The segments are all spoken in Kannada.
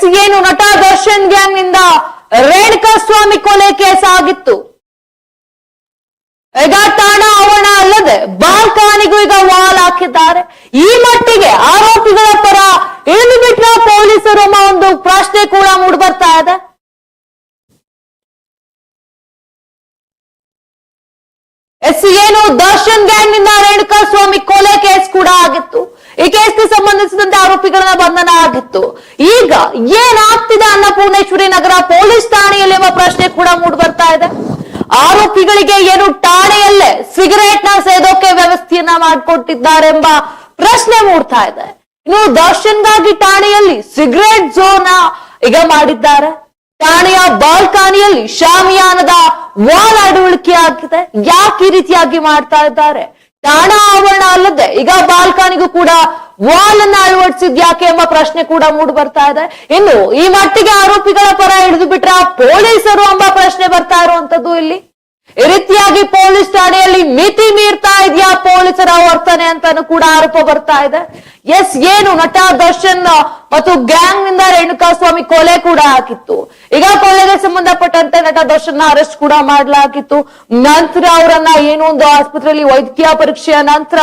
ಎಸ್ ಏನು ನಟ ದರ್ಶನ್ ಗ್ಯಾಂಗ್ನಿಂದ ರೇಣುಕಾ ಸ್ವಾಮಿ ಕೊಲೆ ಕೇಸ್ ಆಗಿತ್ತು. ಈಗ ತಾಣ ಅಲ್ಲದೆ ಬಾಲ್ಕಾನಿಗೂ ಈಗ ವಾಲ್ ಹಾಕಿದ್ದಾರೆ. ಈ ಮಟ್ಟಿಗೆ ಆರೋಪಿಗಳ ಪರ ಇಳಿದು ಬಿಟ್ಟ ಪೊಲೀಸರು ಒಂದು ಪ್ರಶ್ನೆ ಕೂಡ ಮೂಡಿ ಇದೆ. ಎಸ್, ಏನು ದರ್ಶನ್ ಗ್ಯಾಂಗ್ನಿಂದ ರೇಣುಕಾ ಸ್ವಾಮಿ ಕೊಲೆ ಕೇಸ್ ಕೂಡ ಆಗಿತ್ತು. ಈ ಕೇಸ್ಗೆ ಸಂಬಂಧಿಸಿದಂತೆ ಆರೋಪಿಗಳನ್ನ ಬಂಧನ ಆಗಿತ್ತು. ಈಗ ಏನಾಗ್ತಿದೆ ಅನ್ನಪೂರ್ಣೇಶ್ವರಿ ನಗರ ಪೊಲೀಸ್ ಠಾಣೆಯಲ್ಲಿ ಎಂಬ ಪ್ರಶ್ನೆ ಕೂಡ ಮೂಡ್ ಬರ್ತಾ ಇದೆ. ಆರೋಪಿಗಳಿಗೆ ಏನು ಠಾಣೆಯಲ್ಲೇ ಸಿಗರೇಟ್ನ ಸೇದೋಕೆ ವ್ಯವಸ್ಥೆಯನ್ನ ಮಾಡಿಕೊಟ್ಟಿದ್ದಾರೆಂಬ ಪ್ರಶ್ನೆ ಮೂಡ್ತಾ ಇದೆ. ಇನ್ನು ದರ್ಶನ್ಗಾಗಿ ಠಾಣೆಯಲ್ಲಿ ಸಿಗರೇಟ್ ಝೋನ್ ಈಗ ಮಾಡಿದ್ದಾರೆ. ಠಾಣೆಯ ಬಾಲ್ಕಾನಿಯಲ್ಲಿ ಶಾಮಿಯಾನದ ವಾಲ್ ಅಡವಳಿಕೆ ಆಗಿದೆ. ಯಾಕೆ ಈ ರೀತಿಯಾಗಿ ಮಾಡ್ತಾ ಇದ್ದಾರೆ? ಠಾಣಾ ಆವರಣ ಅಲ್ಲದೆ ಈಗ ಬಾಲ್ಕನಿಗೂ ಕೂಡ ವಾಲ್ ಅನ್ನ ಅಳವಡಿಸಿದ್ ಯಾಕೆ ಎಂಬ ಪ್ರಶ್ನೆ ಕೂಡ ಮೂಡಿ ಬರ್ತಾ ಇದೆ. ಇನ್ನು ಈ ಮಟ್ಟಿಗೆ ಆರೋಪಿಗಳ ಪರ ಹಿಡಿದು ಬಿಟ್ರ ಪೊಲೀಸರು ಎಂಬ ಪ್ರಶ್ನೆ ಬರ್ತಾ ಇರುವಂತದ್ದು ಇಲ್ಲಿ. ಈ ರೀತಿಯಾಗಿ ಪೊಲೀಸ್ ಠಾಣೆಯಲ್ಲಿ ಮಿತಿ ಮೀರ್ತಾ ಇದೆಯಾ ಪೊಲೀಸರ ವರ್ತನೆ ಅಂತಾನು ಕೂಡ ಆರೋಪ ಬರ್ತಾ ಇದೆ. ಎಸ್, ಏನು ನಟ ದರ್ಶನ್ ಮತ್ತು ಗ್ಯಾಂಗ್ನಿಂದ ರೇಣುಕಾ ಸ್ವಾಮಿ ಕೊಲೆ ಕೂಡ ಆಗಿತ್ತು ಈಗ ಕೊಲೆಗೆ ಸಂಬಂಧಪಟ್ಟಂತೆ ನಟ ದರ್ಶನ್ ಅರೆಸ್ಟ್ ಕೂಡ ಮಾಡಲಾಗಿತ್ತು. ನಂತರ ಅವರನ್ನ ಏನೋ ಒಂದು ಆಸ್ಪತ್ರೆಯಲ್ಲಿ ವೈದ್ಯಕೀಯ ಪರೀಕ್ಷೆಯ ನಂತರ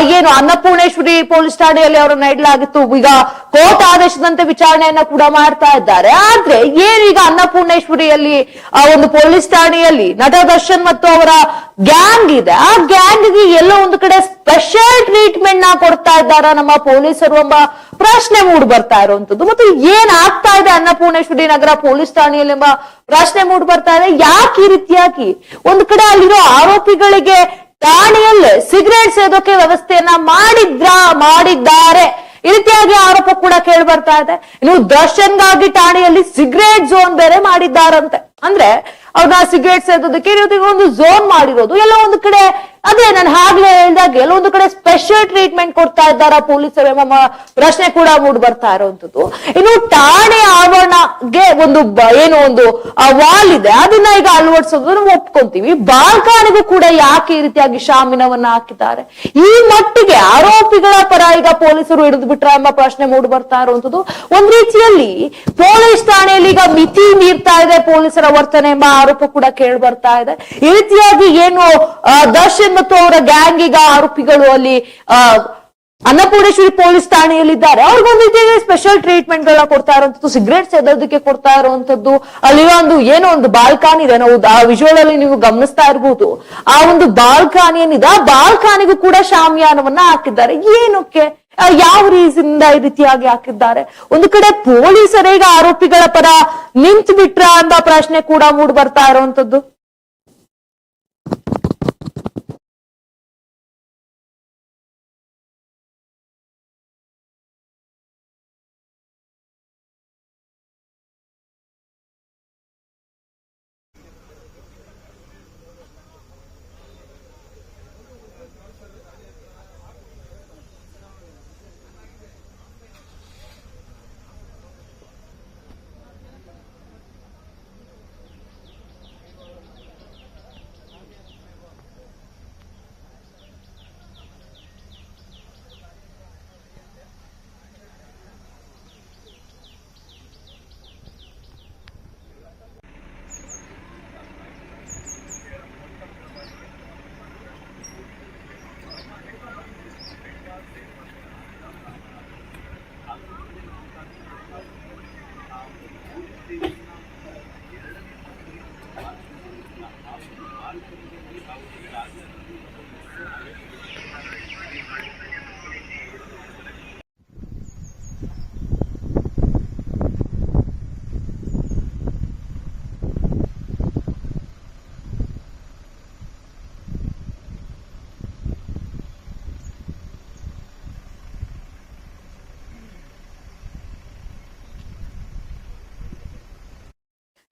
ಏನು ಅನ್ನಪೂರ್ಣೇಶ್ವರಿ ಪೊಲೀಸ್ ಠಾಣೆಯಲ್ಲಿ ಅವರನ್ನ ಇಡಲಾಗಿತ್ತು. ಈಗ ಕೋರ್ಟ್ ಆದೇಶದಂತೆ ವಿಚಾರಣೆಯನ್ನ ಕೂಡ ಮಾಡ್ತಾ ಇದ್ದಾರೆ. ಆದ್ರೆ ಏನೀಗ ಅನ್ನಪೂರ್ಣೇಶ್ವರಿಯಲ್ಲಿ, ಆ, ಒಂದು ಪೊಲೀಸ್ ಠಾಣೆಯಲ್ಲಿ ನಟ ದರ್ಶನ್ ಮತ್ತು ಅವರ ಗ್ಯಾಂಗ್ ಇದೆ. ಆ ಗ್ಯಾಂಗ್ಗೆ ಎಲ್ಲೋ ಒಂದು ಕಡೆ ಸ್ಪೆಷಲ್ ಟ್ರೀಟ್ಮೆಂಟ್ನ ಕೊಡ್ತಾ ಇದ್ದಾರ ನಮ್ಮ ಪೊಲೀಸರು ಎಂಬ ಪ್ರಶ್ನೆ ಮೂಡ್ ಬರ್ತಾ ಇರುವಂತದ್ದು. ಮತ್ತು ಏನ್ ಆಗ್ತಾ ಇದೆ ಅನ್ನಪೂರ್ಣೇಶ್ವರಿ ನಗರ ಪೊಲೀಸ್ ಠಾಣೆಯಲ್ಲಿ ಎಂಬ ಪ್ರಶ್ನೆ ಮೂಡ್ ಬರ್ತಾ ಇದೆ. ಯಾಕೆ ಈ ರೀತಿಯಾಗಿ? ಒಂದ್ ಕಡೆ ಅಲ್ಲಿರೋ ಆರೋಪಿಗಳಿಗೆ ಠಾಣೆಯಲ್ಲೇ ಸಿಗರೇಟ್ ಸೇದೋಕೆ ವ್ಯವಸ್ಥೆಯನ್ನ ಮಾಡಿದ್ರ, ಮಾಡಿದ್ದಾರೆ. ಈ ರೀತಿಯಾಗಿ ಆರೋಪ ಕೂಡ ಕೇಳಿ ಬರ್ತಾ ಇದೆ. ಇನ್ನು ದರ್ಶನ್ಗಾಗಿ ಠಾಣೆಯಲ್ಲಿ ಸಿಗರೇಟ್ ಝೋನ್ ಬೇರೆ ಮಾಡಿದ್ದಾರಂತೆ. ಅಂದ್ರೆ ಅವ್ರನ್ನ ಸಿಗರೇಟ್ ಸೇದೋದಕ್ಕೆ ಒಂದು ಝೋನ್ ಮಾಡಿರೋದು. ಎಲ್ಲ ಒಂದು ಕಡೆ ಅದೇ ನಾನು ಆಗ್ಲೇ ಹೇಳಿದಾಗ ಕೆಲವೊಂದು ಕಡೆ ಸ್ಪೆಷಲ್ ಟ್ರೀಟ್ಮೆಂಟ್ ಕೊಡ್ತಾ ಇದ್ದಾರ ಪೊಲೀಸರು ಎಂಬ ಪ್ರಶ್ನೆ ಕೂಡ ಮೂಡ್ ಬರ್ತಾ ಇರುವಂತದ್ದು ಇನ್ನು ಠಾಣೆ ಆವರಣಗೆ ಒಂದು ಏನು ಒಂದು ವಾಲ್ ಇದೆ. ಅದನ್ನ ಈಗ ಅಳವಡಿಸೋದು ನಾವು ಒಪ್ಕೊಂತೀವಿ. ಬಾಲ್ಕಾನಿಗೂ ಕೂಡ ಯಾಕೆ ಈ ರೀತಿಯಾಗಿ ಶಾಮಿನವನ್ನ ಹಾಕಿದ್ದಾರೆ? ಈ ಮಟ್ಟಿಗೆ ಆರೋಪಿಗಳ ಪರ ಈಗ ಪೊಲೀಸರು ಹಿಡಿದು ಬಿಟ್ರ ಎಂಬ ಪ್ರಶ್ನೆ ಮೂಡ್ ಬರ್ತಾ ಇರುವಂತದ್ದು ಒಂದ್ ರೀತಿಯಲ್ಲಿ ಪೊಲೀಸ್ ಠಾಣೆಯಲ್ಲಿ ಈಗ ಮಿತಿ ಮೀರ್ತಾ ಇದೆ ಪೊಲೀಸರ ವರ್ತನೆ ಎಂಬ ಆರೋಪ ಕೂಡ ಕೇಳಿ ಬರ್ತಾ ಇದೆ. ಈ ರೀತಿಯಾಗಿ ಏನು ಆ, ದರ್ಶನ್ ಮತ್ತು ಅವರ ಗ್ಯಾಂಗ್ ಆರೋಪಿಗಳು ಅಲ್ಲಿ ಅನ್ನಪೂರ್ಣೇಶ್ವರಿ ಪೊಲೀಸ್ ಠಾಣೆಯಲ್ಲಿದ್ದಾರೆ. ಅವ್ರಿಗೊಂದು ರೀತಿಯಲ್ಲಿ ಸ್ಪೆಷಲ್ ಟ್ರೀಟ್ಮೆಂಟ್ ಗಳನ್ನ ಕೊಡ್ತಾ ಇರುವಂತದ್ದು ಸಿಗರೇಟ್ ಸೇದೋದಕ್ಕೆ ಕೊಡ್ತಾ ಇರುವಂತದ್ದು ಅಲ್ಲಿ ಒಂದು ಏನೋ ಒಂದು ಬಾಲ್ಕಾನಿ ಇದೆ. ನಾವು ಆ ವಿಜುವಲ್ ಅಲ್ಲಿ ನೀವು ಗಮನಿಸ್ತಾ ಇರಬಹುದು ಆ ಒಂದು ಬಾಲ್ಕಾನಿ ಏನಿದೆ, ಆ ಬಾಲ್ಕಾನಿಗೂ ಕೂಡ ಶಾಮಿಯಾನವನ್ನ ಹಾಕಿದ್ದಾರೆ. ಏನಕ್ಕೆ? ಯಾವ ರೀಸನ್ ಇಂದ ಈ ರೀತಿಯಾಗಿ ಹಾಕಿದ್ದಾರೆ? ಒಂದು ಕಡೆ ಪೊಲೀಸರೇ ಆರೋಪಿಗಳ ಪರ ನಿಂತು ಬಿಟ್ರ ಅಂತ ಪ್ರಶ್ನೆ ಕೂಡ ಮೂಡ್ ಬರ್ತಾ ಇರುವಂತದ್ದು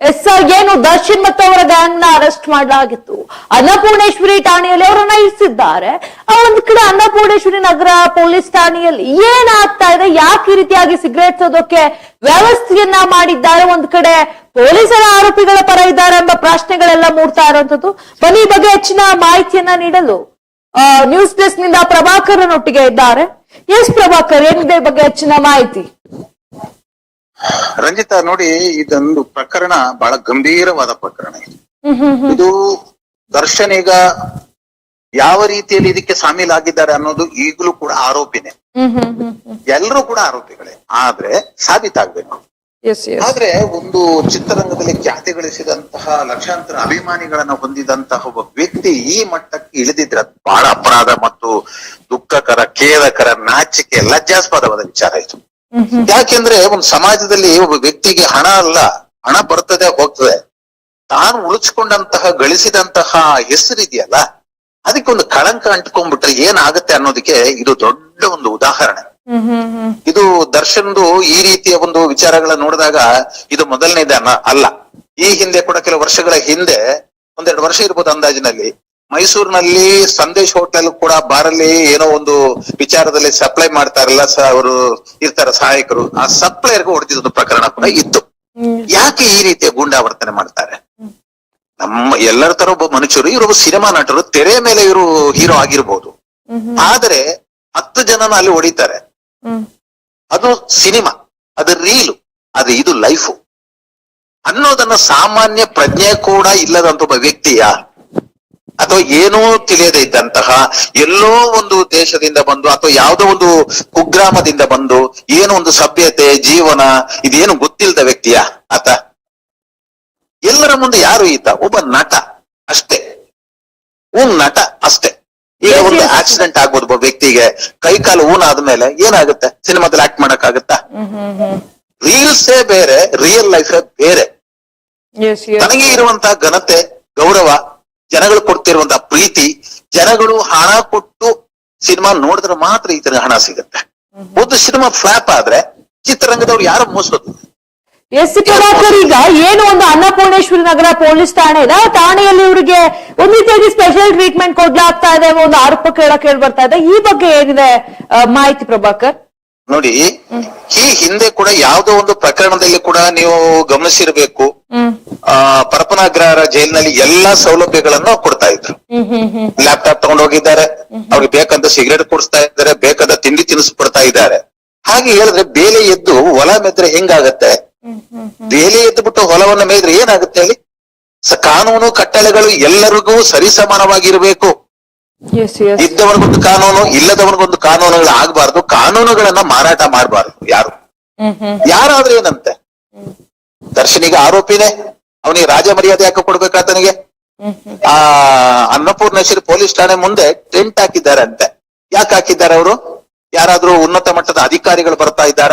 ಎಸ್ ಏನು ದರ್ಶನ್ ಮತ್ತು ಅವರ ಗ್ಯಾಂಗ್ನ ಅರೆಸ್ಟ್ ಮಾಡಲಾಗಿತ್ತು. ಅನ್ನಪೂರ್ಣೇಶ್ವರಿ ಠಾಣೆಯಲ್ಲಿ ಅವರನ್ನ ಇರಿಸಿದ್ದಾರೆ. ಒಂದು ಕಡೆ ಅನ್ನಪೂರ್ಣೇಶ್ವರಿ ನಗರ ಪೊಲೀಸ್ ಠಾಣೆಯಲ್ಲಿ ಏನಾಗ್ತಾ ಇದೆ? ಯಾಕೆ ಈ ರೀತಿಯಾಗಿ ಸಿಗರೇಟ್ ಸೋದೋಕೆ ವ್ಯವಸ್ಥೆಯನ್ನ ಮಾಡಿದ್ದಾರೆ? ಒಂದ್ ಕಡೆ ಪೊಲೀಸರ ಆರೋಪಿಗಳ ಪರ ಇದ್ದಾರೆ ಎಂಬ ಪ್ರಶ್ನೆಗಳೆಲ್ಲ ಮೂಡ್ತಾ ಇರುವಂತದ್ದು ಬನ್ನಿ ಬಗ್ಗೆ ಹೆಚ್ಚಿನ ಮಾಹಿತಿಯನ್ನ ನೀಡಲು ನ್ಯೂಸ್ ಡೆಸ್ಕ್ನಿಂದ ಪ್ರಭಾಕರ್ ಒಟ್ಟಿಗೆ ಇದ್ದಾರೆ. ಎಸ್ ಪ್ರಭಾಕರ್, ಏನಿದೆ ಬಗ್ಗೆ ಹೆಚ್ಚಿನ ಮಾಹಿತಿ? ರಂಜಿತಾ ನೋಡಿ ಇದೊಂದು ಪ್ರಕರಣ ಬಹಳ ಗಂಭೀರವಾದ ಪ್ರಕರಣ ಇದು. ಇದು ದರ್ಶನ್ ಈಗ ಯಾವ ರೀತಿಯಲ್ಲಿ ಇದಕ್ಕೆ ಶಾಮೀಲಾಗಿದ್ದಾರೆ ಅನ್ನೋದು ಈಗಲೂ ಕೂಡ ಆರೋಪಿನೇ. ಎಲ್ಲರೂ ಕೂಡ ಆರೋಪಿಗಳೇ. ಆದ್ರೆ ಸಾಬೀತಾಗ್ಬೇಕು. ಆದ್ರೆ ಒಂದು ಚಿತ್ರರಂಗದಲ್ಲಿ ಖ್ಯಾತಿ ಗಳಿಸಿದಂತಹ ಲಕ್ಷಾಂತರ ಅಭಿಮಾನಿಗಳನ್ನ ಹೊಂದಿದಂತಹ ಒಬ್ಬ ವ್ಯಕ್ತಿ ಈ ಮಟ್ಟಕ್ಕೆ ಇಳಿದಿದ್ರೆ ಅದು ಬಹಳ ಅಪರಾಧ ಮತ್ತು ದುಃಖಕರ ಖೇದಕರ ನಾಚಿಕೆ ಲಜ್ಜಾಸ್ಪದವಾದ ವಿಚಾರ ಇದು. ಯಾಕೆಂದ್ರೆ ಒಂದು ಸಮಾಜದಲ್ಲಿ ಒಬ್ಬ ವ್ಯಕ್ತಿಗೆ ಹಣ ಅಲ್ಲ ಹಣ ಬರ್ತದೆ ಹೋಗ್ತದೆ. ತಾನು ಉಳಿಸ್ಕೊಂಡಂತಹ ಗಳಿಸಿದಂತಹ ಹೆಸರಿದೆಯಲ್ಲ ಅದಕ್ಕೆ ಒಂದು ಕಳಂಕ ಅಂಟ್ಕೊಂಡ್ಬಿಟ್ರೆ ಏನಾಗುತ್ತೆ ಅನ್ನೋದಕ್ಕೆ ಇದು ದೊಡ್ಡ ಒಂದು ಉದಾಹರಣೆ. ಇದು ದರ್ಶನ್ದು ಈ ರೀತಿಯ ಒಂದು ವಿಚಾರಗಳನ್ನ ನೋಡಿದಾಗ ಇದು ಮೊದಲನೇದ ಅಲ್ಲ. ಈ ಹಿಂದೆ ಕೂಡ ಕೆಲವು ವರ್ಷಗಳ ಹಿಂದೆ ಒಂದೆರಡು ವರ್ಷ ಇರ್ಬೋದು ಅಂದಾಜಿನಲ್ಲಿ ಮೈಸೂರಿನಲ್ಲಿ ಸಂದೇಶ್ ಹೋಟೆಲ್ ಕೂಡ ಬಾರಲ್ಲಿ ಏನೋ ಒಂದು ವಿಚಾರದಲ್ಲಿ ಸಪ್ಲೈ ಮಾಡ್ತಾರಲ್ಲ ಅವರು ಇರ್ತಾರ ಸಹಾಯಕರು. ಆ ಸಪ್ಲೈರ್ಗೆ ಹೊಡೆದಿದ್ದ ಪ್ರಕರಣ ಕೂಡ ಇತ್ತು. ಯಾಕೆ ಈ ರೀತಿಯ ಗೂಂಡಾವರ್ತನೆ ಮಾಡ್ತಾರೆ? ನಮ್ಮ ಎಲ್ಲರ ತರ ಒಬ್ಬ ಮನುಷ್ಯರು, ಇವರು ಸಿನಿಮಾ ನಟರು ತೆರೆ ಮೇಲೆ ಇವರು ಹೀರೋ ಆಗಿರ್ಬೋದು. ಆದ್ರೆ ಹತ್ತು ಜನನ ಅಲ್ಲಿ ಹೊಡಿತಾರೆ. ಅದು ಸಿನಿಮಾ, ಅದು ರೀಲು, ಅದು ಇದು ಲೈಫು. ಅನ್ನೋದನ್ನ ಸಾಮಾನ್ಯ ಪ್ರಜ್ಞೆ ಕೂಡ ಇಲ್ಲದಂತ ಒಬ್ಬ ವ್ಯಕ್ತಿಯ ಅಥವಾ ಏನೂ ತಿಳಿಯದೇ ಇದ್ದಂತಹ ಎಲ್ಲೋ ಒಂದು ದೇಶದಿಂದ ಬಂದು ಅಥವಾ ಯಾವುದೋ ಒಂದು ಕುಗ್ರಾಮದಿಂದ ಬಂದು ಏನೋ ಒಂದು ಸಭ್ಯತೆ ಜೀವನ ಇದೇನು ಗೊತ್ತಿಲ್ಲದ ವ್ಯಕ್ತಿಯ ಆತ. ಎಲ್ಲರ ಮುಂದೆ ಯಾರು ಈತ? ಒಬ್ಬ ನಟ ಅಷ್ಟೇ. ಊನ್ ನಟ ಅಷ್ಟೇ. ಈಗ ಒಂದು ಆಕ್ಸಿಡೆಂಟ್ ಆಗ್ಬೋದು ಒಬ್ಬ ವ್ಯಕ್ತಿಗೆ. ಕೈ ಕಾಲು ಊನ್ ಆದ್ಮೇಲೆ ಏನಾಗುತ್ತೆ? ಸಿನಿಮಾದಲ್ಲಿ ಆಕ್ಟ್ ಮಾಡಕ್ ಆಗುತ್ತಾ ರೀಲ್ಸೇ ಬೇರೆ ರಿಯಲ್ ಲೈಫ್ ಬೇರೆ. ನನಗೆ ಇರುವಂತಹ ಘನತೆ ಗೌರವ ಜನಗಳು ಕೊಡ್ತಿರುವಂತಹ ಪ್ರೀತಿ, ಜನಗಳು ಹಣ ಕೊಟ್ಟು ಸಿನಿಮಾ ನೋಡಿದ್ರೆ ಮಾತ್ರ ಈ ತರ ಹಣ ಸಿಗುತ್ತೆ. ಒಂದು ಸಿನಿಮಾ ಫ್ಲಾಪ್ ಆದ್ರೆ ಚಿತ್ರರಂಗದವ್ರು ಯಾರು ಮೋಸೋದು? ಎಸ್ ಈಗ ಏನು ಒಂದು ಅನ್ನಪೂರ್ಣೇಶ್ವರಿ ನಗರ ಪೊಲೀಸ್ ಠಾಣೆ ಇದೆ. ಠಾಣೆಯಲ್ಲಿ ಇವರಿಗೆ ಒಂದ್ ರೀತಿಯಾಗಿ ಸ್ಪೆಷಲ್ ಟ್ರೀಟ್ಮೆಂಟ್ ಕೊಡ್ಲಾಗ್ತಾ ಇದೆ, ಒಂದು ಆರೋಪ ಕೇಳ ಕೇಳಿ ಬರ್ತಾ ಇದೆ. ಈ ಬಗ್ಗೆ ಏನಿದೆ ಮಾಹಿತಿ ಪ್ರಭಾಕರ್? ನೋಡಿ ಈ ಹಿಂದೆ ಕೂಡ ಯಾವುದೋ ಒಂದು ಪ್ರಕರಣದಲ್ಲಿ ಕೂಡ ನೀವು ಗಮನಿಸಿರ್ಬೇಕು. ಆ ಪರಪನಾಗ್ರಹರ ಜೈಲಿನಲ್ಲಿ ಎಲ್ಲಾ ಸೌಲಭ್ಯಗಳನ್ನು ಕೊಡ್ತಾ ಇದ್ರು. ಲ್ಯಾಪ್ಟಾಪ್ ತಗೊಂಡು ಹೋಗಿದ್ದಾರೆ ಅವ್ರಿಗೆ ಬೇಕಂತ ಸಿಗರೇಟ್ ಕೊಡಿಸ್ತಾ ಇದ್ದಾರೆ ಬೇಕಾದ ತಿಂಡಿ ತಿನಿಸು ಕೊಡ್ತಾ ಇದ್ದಾರೆ. ಹಾಗೆ ಹೇಳಿದ್ರೆ ಬೇಲೆ ಎದ್ದು ಹೊಲ ಮೆದ್ರೆ ಹೆಂಗಾಗತ್ತೆ? ಬೇಲೆ ಎದ್ದು ಬಿಟ್ಟು ಹೊಲವನ್ನು ಮೇದ್ರೆ ಏನಾಗುತ್ತೆ ಹೇಳಿ? ಕಾನೂನು ಕಟ್ಟಳೆಗಳು ಎಲ್ಲರಿಗೂ ಸರಿಸಮಾನವಾಗಿರ್ಬೇಕು. ಇದ್ದವನಿಗೊಂದು ಕಾನೂನು ಇಲ್ಲದವನಿಗೊಂದು ಕಾನೂನುಗಳು ಆಗ್ಬಾರ್ದು. ಕಾನೂನುಗಳನ್ನ ಮಾರಾಟ ಮಾಡಬಾರ್ದು ಯಾರು. ಹ್ಮ್ ಯಾರಾದ್ರೂ ಏನಂತೆ? ದರ್ಶನಿಗೆ ಆರೋಪಿನೇ ಅವನಿಗೆ ರಾಜ ಮರ್ಯಾದೆ ಯಾಕೆ ಕೊಡ್ಬೇಕಾತನಿಗೆ? ಹ್ಮ್ ಆ ಅನ್ನಪೂರ್ಣೇಶ್ವರಿ ಪೊಲೀಸ್ ಠಾಣೆ ಮುಂದೆ ಟೆಂಟ್ ಹಾಕಿದ್ದಾರೆ ಅಂತೆ ಯಾಕೆ ಹಾಕಿದ್ದಾರೆ ಅವರು? ಯಾರಾದ್ರೂ ಉನ್ನತ ಮಟ್ಟದ ಅಧಿಕಾರಿಗಳು ಬರ್ತಾ ಇದ್ದಾರ?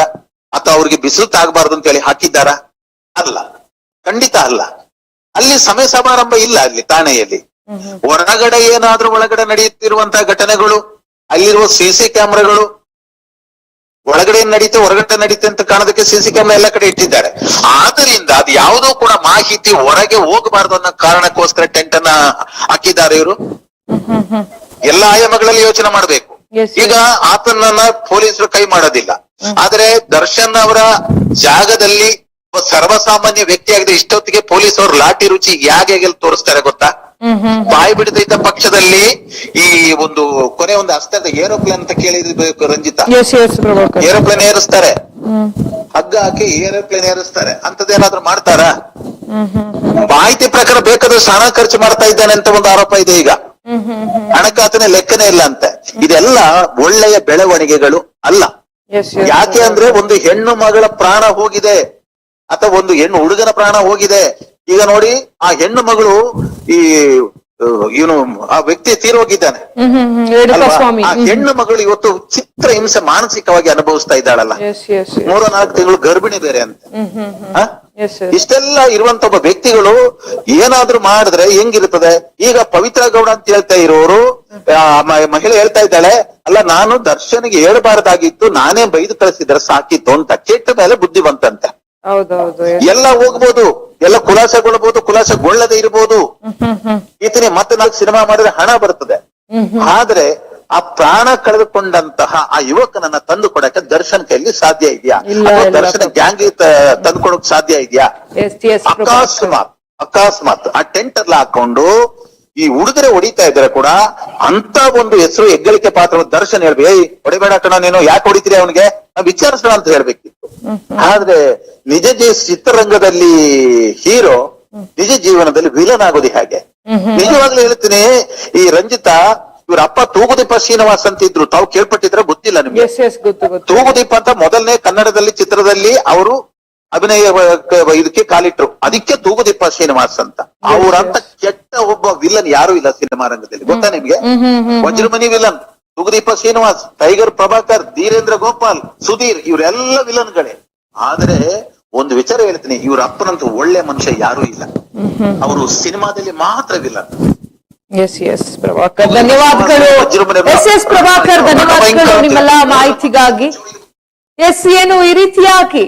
ಅಥವಾ ಅವ್ರಿಗೆ ಬಿಸಿಲು ತಾಗಬಾರ್ದು ಅಂತ ಹೇಳಿ ಹಾಕಿದ್ದಾರ? ಅಲ್ಲ. ಖಂಡಿತ ಅಲ್ಲ. ಅಲ್ಲಿ ಸಮಯ ಸಮಾರಂಭ ಇಲ್ಲ ಅಲ್ಲಿ ಠಾಣೆಯಲ್ಲಿ. ಹೊರಗಡೆ ಏನಾದ್ರೂ ಒಳಗಡೆ ನಡೆಯುತ್ತಿರುವಂತಹ ಘಟನೆಗಳು ಅಲ್ಲಿರುವ ಸಿಸಿ ಕ್ಯಾಮೆರಾಗಳು ಒಳಗಡೆ ಏನ್ ನಡೀತೆ ಹೊರಗಡೆ ನಡೀತೆ ಅಂತ ಕಾಣೋದಕ್ಕೆ ಸಿಸಿ ಕ್ಯಾಮೆರಾ ಎಲ್ಲ ಕಡೆ ಇಟ್ಟಿದ್ದಾರೆ. ಆದ್ರಿಂದ ಅದು ಯಾವುದೋ ಕೂಡ ಮಾಹಿತಿ ಹೊರಗೆ ಹೋಗಬಾರ್ದು ಅನ್ನೋ ಕಾರಣಕ್ಕೋಸ್ಕರ ಟೆಂಟ್ ಅನ್ನ ಹಾಕಿದ್ದಾರೆ ಇವರು. ಎಲ್ಲ ಆಯಾಮಗಳಲ್ಲಿ ಯೋಚನೆ ಮಾಡಬೇಕು. ಈಗ ಆತನನ್ನ ಪೊಲೀಸರು ಕೈ ಮಾಡೋದಿಲ್ಲ. ಆದ್ರೆ ದರ್ಶನ್ ಅವರ ಜಾಗದಲ್ಲಿ ಒಬ್ಬ ವ್ಯಕ್ತಿ ಆಗಿದೆ ಇಷ್ಟೊತ್ತಿಗೆ ಪೊಲೀಸ್ ಅವರು ಲಾಠಿ ರುಚಿ ಹೇಗೆ ತೋರಿಸ್ತಾರೆ ಗೊತ್ತಾ? ಬಾಯಿ ಬಿಡದಿದ್ದ ಪಕ್ಷದಲ್ಲಿ ಈ ಒಂದು ಕೊನೆ ಒಂದು ಹಸ್ತದ ಏರೋಪ್ಲೇನ್ ಅಂತ ಕೇಳಿದ್ಬೇಕು ರಂಜಿತ. ಏರೋಪ್ಲೇನ್ ಏರಿಸ್ತಾರೆ. ಹಗ್ಗ ಹಾಕಿ ಏರೋಪ್ಲೇನ್ ಏರಿಸ್ತಾರೆ. ಅಂತದೇನಾದ್ರೂ ಮಾಡ್ತಾರಾ? ಮಾಹಿತಿ ಪ್ರಕಾರ ಬೇಕಾದಷ್ಟು ಹಣ ಖರ್ಚು ಮಾಡ್ತಾ ಇದ್ದಾನೆ ಅಂತ ಒಂದು ಆರೋಪ ಇದೆ ಈಗ. ಹಣಕಾಸಿನ ಲೆಕ್ಕನೇ ಇಲ್ಲ ಅಂತೆ. ಇದೆಲ್ಲ ಒಳ್ಳೆಯ ಬೆಳವಣಿಗೆಗಳು ಅಲ್ಲ. ಯಾಕೆ ಅಂದ್ರೆ ಒಂದು ಹೆಣ್ಣು ಮಗಳ ಪ್ರಾಣ ಹೋಗಿದೆ. ಅಥವಾ ಒಂದು ಹೆಣ್ಣು ಹುಡುಗನ ಪ್ರಾಣ ಹೋಗಿದೆ. ಈಗ ನೋಡಿ ಆ ಹೆಣ್ಣು ಮಗಳು ಈ ಇವನು ಆ ವ್ಯಕ್ತಿ ತೀರೋಗಿದ್ದಾನೆ ಆ ಹೆಣ್ಣು ಮಗಳು ಇವತ್ತು ಚಿತ್ರ ಹಿಂಸೆ ಮಾನಸಿಕವಾಗಿ ಅನುಭವಿಸ್ತಾ ಇದ್ದಾಳಲ್ಲ. ಮೂರ ನಾಲ್ಕು ತಿಂಗಳು ಗರ್ಭಿಣಿ ಬೇರೆ ಅಂತ. ಇಷ್ಟೆಲ್ಲ ಇರುವಂತ ಒಬ್ಬ ವ್ಯಕ್ತಿಗಳು ಏನಾದ್ರೂ ಮಾಡಿದ್ರೆ ಹೆಂಗಿರ್ತದೆ ಈಗ ಪವಿತ್ರ ಗೌಡ ಅಂತ ಹೇಳ್ತಾ ಇರೋರು ಆ, ಮಹಿಳೆ ಹೇಳ್ತಾ ಇದ್ದಾಳೆ ಅಲ್ಲ ನಾನು ದರ್ಶನಿಗೆ ಹೇಳ್ಬಾರ್ದಾಗಿತ್ತು ನಾನೇ ಬೈದು ಕಳಿಸಿದ್ರೆ ಸಾಕಿತ್ತು ಅಂತ. ಕೆಟ್ಟ ಮೇಲೆ ಬುದ್ಧಿ ಬಂತಂತೆ ಎಲ್ಲ ಹೋಗ್ಬೋದು ಎಲ್ಲ ಖುಲಾಸೆಗೊಳ್ಬಹುದು ಖುಲಾಸೆಗೊಳ್ಳದೆ ಇರಬಹುದು ಈತನೇ ಮತ್ತೆ ನಾಲ್ಕು ಸಿನಿಮಾ ಮಾಡಿದ್ರೆ ಹಣ ಬರ್ತದೆ. ಆದ್ರೆ ಆ ಪ್ರಾಣ ಕಳೆದುಕೊಂಡಂತಹ ಆ ಯುವಕನನ್ನ ತಂದು ಕೊಡಕ್ಕೆ ದರ್ಶನ್ ಕೈಲಿ ಸಾಧ್ಯ ಇದೆಯಾ. ದರ್ಶನ ಗ್ಯಾಂಗ್ ತಂದು ಕೊಡಕ್ ಸಾಧ್ಯ ಇದೆಯಾ? ಅಕಸ್ಮಾತ್ ಅಕಸ್ಮಾತ್ ಆ ಟೆಂಟ್ ಎಲ್ಲ ಹಾಕೊಂಡು ಈ ಹುಡುಗರೆ ಹೊಡಿತಾ ಇದ್ರೆ ಕೂಡ ಅಂತ ಒಂದು ಹೆಸರು ಹೆಗ್ಗಳಿಕೆ ಪಾತ್ರ ದರ್ಶನ್ ಹೇಳ್ಬೇಕು. ಏಯ್ ಹೊಡಿಬೇಡ ಕಣ ನೀನು ಯಾಕೆ ಹೊಡಿತೀರಿ ಅವನಿಗೆ? ನಾವ್ ವಿಚಾರಿಸೋಣ ಅಂತ ಹೇಳ್ಬೇಕಿತ್ತು ಆದ್ರೆ ನಿಜ ಜೀ- ಚಿತ್ರರಂಗದಲ್ಲಿ ಹೀರೋ ನಿಜ ಜೀವನದಲ್ಲಿ ವಿಲನ್ ಆಗೋದು ಹಾಗೆ? ನಿಜವಾಗ್ಲೂ ಹೇಳ್ತೀನಿ ಈ ರಂಜಿತಾ ಇವ್ರ ಅಪ್ಪ ತೂಗುದೀಪ ಶ್ರೀನಿವಾಸ್ ಅಂತ ಇದ್ರು ತಾವು ಕೇಳ್ಪಟ್ಟಿದ್ರೆ ಗೊತ್ತಿಲ್ಲ ನಿಮ್ಗೆ. ತೂಗುದೀಪ ಅಂತ ಮೊದಲನೇ ಕನ್ನಡದಲ್ಲಿ ಚಿತ್ರದಲ್ಲಿ ಅವರು ಅಭಿನಯ ಇದಕ್ಕೆ ಕಾಲಿಟ್ರು. ಅದಕ್ಕೆ ತೂಗುದೀಪ ಶ್ರೀನಿವಾಸ್ ಅಂತ. ಅವ್ರಂತ ಕೆಟ್ಟ ಒಬ್ಬ ವಿಲನ್ ಯಾರು ಇಲ್ಲ ಸಿನಿಮಾ ರಂಗದಲ್ಲಿ. ಗೊತ್ತಾ ನಿಮ್ಗೆ? ವಜ್ರಮಣಿ ವಿಲನ್ ಸುಗದೀಪ ಶ್ರೀನಿವಾಸ್ ಟೈಗರ್ ಪ್ರಭಾಕರ್ ಧೀರೇಂದ್ರ ಗೋಪಾಲ್ ಸುಧೀರ್ ಇವರೆಲ್ಲ ವಿಲನ್ಗಳೇ ಆದ್ರೆ ಒಂದು ವಿಚಾರ ಹೇಳ್ತೀನಿ ಇವ್ರ ಅಪ್ಪನಂತ ಒಳ್ಳೆ ಮನುಷ್ಯ ಯಾರು ಇಲ್ಲ. ಅವರು ಸಿನಿಮಾದಲ್ಲಿ ಮಾತ್ರ ವಿಲನ್ ಎಸ್ ಎಸ್ ಪ್ರಭಾಕರ್ ಧನ್ಯವಾದಗಳು. ಎಸ್ ಎಸ್ ಪ್ರಭಾಕರ್ ಧನ್ಯವಾದಗಳು ನಿಮ್ಮೆಲ್ಲ ಮಾಹಿತಿಗಾಗಿ. ಎಸ್ ಏನು ಈ ರೀತಿಯಾಗಿ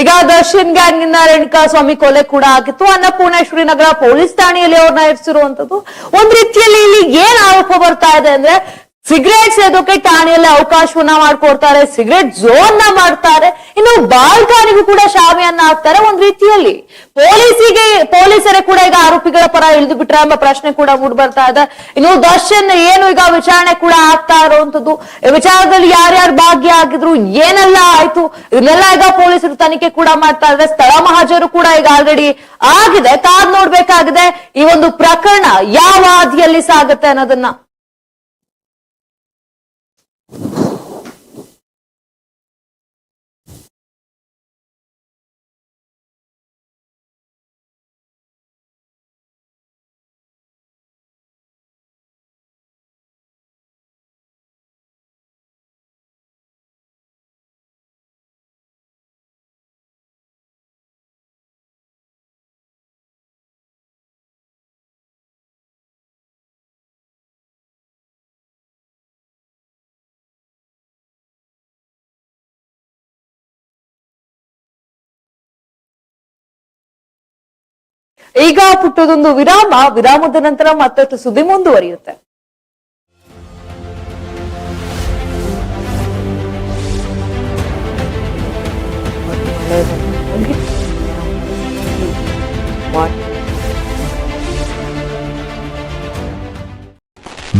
ಈಗ ದರ್ಶನ್ ಗ್ಯಾಂಗ್ ರೇಣುಕಾ ಸ್ವಾಮಿ ಕೊಲೆ ಕೂಡ ಆಗಿತ್ತು. ಅನ್ನಪೂರ್ಣೇಶ್ವರಿ ನಗರ ಪೊಲೀಸ್ ಠಾಣೆಯಲ್ಲಿ ಅವ್ರನ್ನ ಇರಿಸಿರುವಂತದ್ದು ಒಂದ್ ರೀತಿಯಲ್ಲಿ ಇಲ್ಲಿ ಏನ್ ಆರೋಪ ಬರ್ತಾ ಇದೆ ಅಂದ್ರೆ ಸಿಗರೇಟ್ ಸೇದೋಕೆ ಠಾಣೆಯಲ್ಲಿ ಅವಕಾಶವನ್ನ ಮಾಡ್ಕೊಡ್ತಾರೆ, ಸಿಗರೇಟ್ ಝೋನ್ನ ಮಾಡ್ತಾರೆ. ಇನ್ನು ಬಾಲ್ಕಾನಿಗೂ ಕೂಡ ಶಾಮಿಯನ್ನ ಹಾಕ್ತಾರೆ. ಒಂದ್ ರೀತಿಯಲ್ಲಿ ಪೊಲೀಸಿಗೆ, ಪೊಲೀಸರೇ ಕೂಡ ಈಗ ಆರೋಪಿಗಳ ಪರ ಇಳಿದು ಬಿಟ್ರೆ ಎಂಬ ಪ್ರಶ್ನೆ ಕೂಡ ಮೂಡ್ ಬರ್ತಾ ಇದೆ. ಇನ್ನು ದರ್ಶನ್ ಏನು ಈಗ ವಿಚಾರಣೆ ಕೂಡ ಆಗ್ತಾ ಇರುವಂತದ್ದು ವಿಚಾರದಲ್ಲಿ ಯಾರ್ಯಾರು ಭಾಗಿಯಾಗಿದ್ರು ಏನೆಲ್ಲ ಆಯ್ತು? ಇದನ್ನೆಲ್ಲ ಈಗ ಪೊಲೀಸರು ತನಿಖೆ ಕೂಡ ಮಾಡ್ತಾ ಇದ್ರೆ ಸ್ಥಳ ಮಹಾಜರು ಕೂಡ ಈಗ ಆಲ್ರೆಡಿ ಆಗಿದೆ. ಕಾದ್ ನೋಡ್ಬೇಕಾಗಿದೆ. ಈ ಒಂದು ಪ್ರಕರಣ ಯಾವ ಹಾದಿಯಲ್ಲಿ ಸಾಗುತ್ತೆ ಅನ್ನೋದನ್ನ. ಈಗ ಪುಟ್ಟದೊಂದು ವಿರಾಮ. ವಿರಾಮದ ನಂತರ ಮತ್ತಷ್ಟು ಸುದ್ದಿ ಮುಂದುವರಿಯುತ್ತೆ.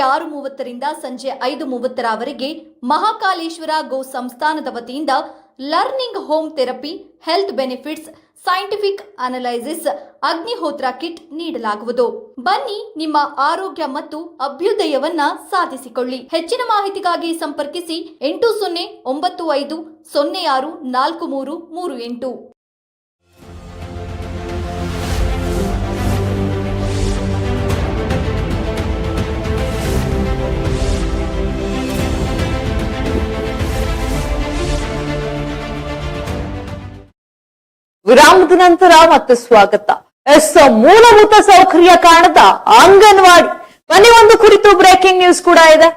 ಬೆಳಗ್ಗೆ ಆರು ಮೂವತ್ತರಿಂದ ಸಂಜೆ ಐದು ಮೂವತ್ತರವರೆಗೆ ಮಹಾಕಾಲೇಶ್ವರ ಗೋ ಸಂಸ್ಥಾನದ ವತಿಯಿಂದ learning home therapy, health benefits, scientific analysis, Agnihotra kit ನೀಡಲಾಗುವುದು. ಬನ್ನಿ ನಿಮ್ಮ ಆರೋಗ್ಯ ಮತ್ತು ಅಭ್ಯುದಯವನ್ನ ಸಾಧಿಸಿಕೊಳ್ಳಿ. ಹೆಚ್ಚಿನ ಮಾಹಿತಿಗಾಗಿ ಸಂಪರ್ಕಿಸಿ ಎಂಟು ಸೊನ್ನೆ ಒಂಬತ್ತು ಐದು ಸೊನ್ನೆ ಆರು ನಾಲ್ಕು ಮೂರು ಮೂರು ಎಂಟು. ವಿರಾಮದ ನಂತರ ಮತ್ತೆ ಸ್ವಾಗತ. ಎಸ್ ಮೂಲಭೂತ ಸೌಕರ್ಯ ಕಾಣದ ಅಂಗನವಾಡಿ. ಮನೆ ಒಂದು ಕುರಿತು ಬ್ರೇಕಿಂಗ್ ನ್ಯೂಸ್ ಕೂಡ ಇದೆ.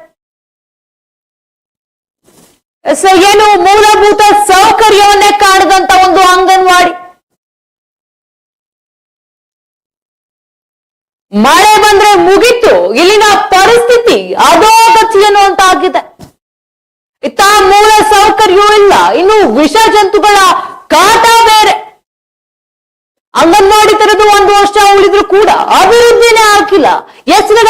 ಎಸ್ ಏನು ಮೂಲಭೂತ ಸೌಕರ್ಯವನ್ನೇ ಕಾಣದಂತ ಒಂದು ಅಂಗನವಾಡಿ. ಮಳೆ ಬಂದ್ರೆ ಮುಗಿತು, ಇಲ್ಲಿನ ಪರಿಸ್ಥಿತಿ ಅಧೋಗತಿಯನ್ನು ಅಂತ ಆಗಿದೆ ಇತ್ತ ಮೂಲ ಸೌಕರ್ಯವೂ ಇಲ್ಲ, ಇನ್ನು ವಿಷ ಜಂತುಗಳ ಕಾಟ ಬೇರೆ. ಅಂಗನವಾಡಿ ತೆರೆದು ಒಂದು ವರ್ಷ ಉಳಿದ್ರು ಕೂಡ ಅಭಿವೃದ್ಧಿನೇ ಆಗಿಲ್ಲ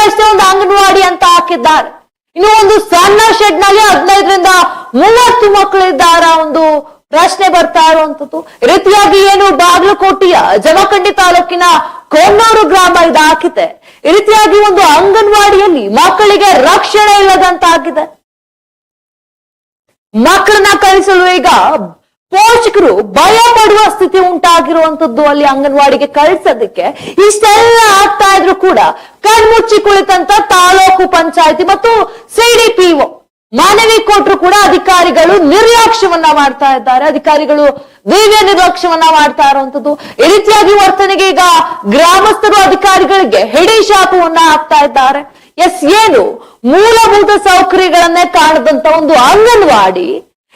ಅಷ್ಟೇ ಒಂದು ಅಂಗನವಾಡಿ ಅಂತ ಹಾಕಿದ್ದಾರೆ. ಇನ್ನು ಒಂದು ಸಣ್ಣ ಶೆಡ್ನಲ್ಲಿ ಹದಿನೈದರಿಂದ ಮೂವತ್ತು ಮಕ್ಕಳು ಇದ್ದಾರ ಒಂದು ಪ್ರಶ್ನೆ ಬರ್ತಾ ಇರುವಂತದ್ದು. ರೀತಿಯಾಗಿ ಏನು ಬಾಗಲಕೋಟೆಯ ಜಮಖಂಡಿ ತಾಲೂಕಿನ ಕೋನ್ನೂರು ಗ್ರಾಮ ಇದಾಕಿದೆ ಈ ರೀತಿಯಾಗಿ ಒಂದು ಅಂಗನವಾಡಿಯಲ್ಲಿ ಮಕ್ಕಳಿಗೆ ರಕ್ಷಣೆ ಇಲ್ಲದಂತಾಗಿದೆ. ಮಕ್ಕಳನ್ನ ಕಳಿಸಲು ಈಗ ಪೋಷಕರು ಭಯ ಪಡುವ ಸ್ಥಿತಿ ಉಂಟಾಗಿರುವಂತದ್ದು ಅಲ್ಲಿ ಅಂಗನವಾಡಿಗೆ ಕಳಿಸೋದಕ್ಕೆ ಇಷ್ಟೆಲ್ಲ ಆಗ್ತಾ ಇದ್ರು ಕೂಡ ಕಣ್ಮುಚ್ಚಿ ಕುಳಿತಂತ ತಾಲೂಕು ಪಂಚಾಯತಿ ಮತ್ತು ಸಿಡಿಪಿಒ ಮನವಿ ಕೊಟ್ಟರು ಕೂಡ ಅಧಿಕಾರಿಗಳು ನಿರ್ಲಕ್ಷ್ಯವನ್ನ ಮಾಡ್ತಾ ಇದ್ದಾರೆ. ಅಧಿಕಾರಿಗಳು ದಿವ್ಯ ನಿರ್ಲಕ್ಷ್ಯವನ್ನ ಮಾಡ್ತಾ ಇರುವಂತದ್ದು. ಈ ರೀತಿಯಾಗಿ ವರ್ತನೆಗೆ ಈಗ ಗ್ರಾಮಸ್ಥರು ಅಧಿಕಾರಿಗಳಿಗೆ ಹೆಡಿ ಶಾಪವನ್ನ ಹಾಕ್ತಾ ಇದ್ದಾರೆ. ಎಸ್, ಏನು? ಮೂಲಭೂತ ಸೌಕರ್ಯಗಳನ್ನೇ ಕಾಣದಂತ ಒಂದು ಅಂಗನವಾಡಿ.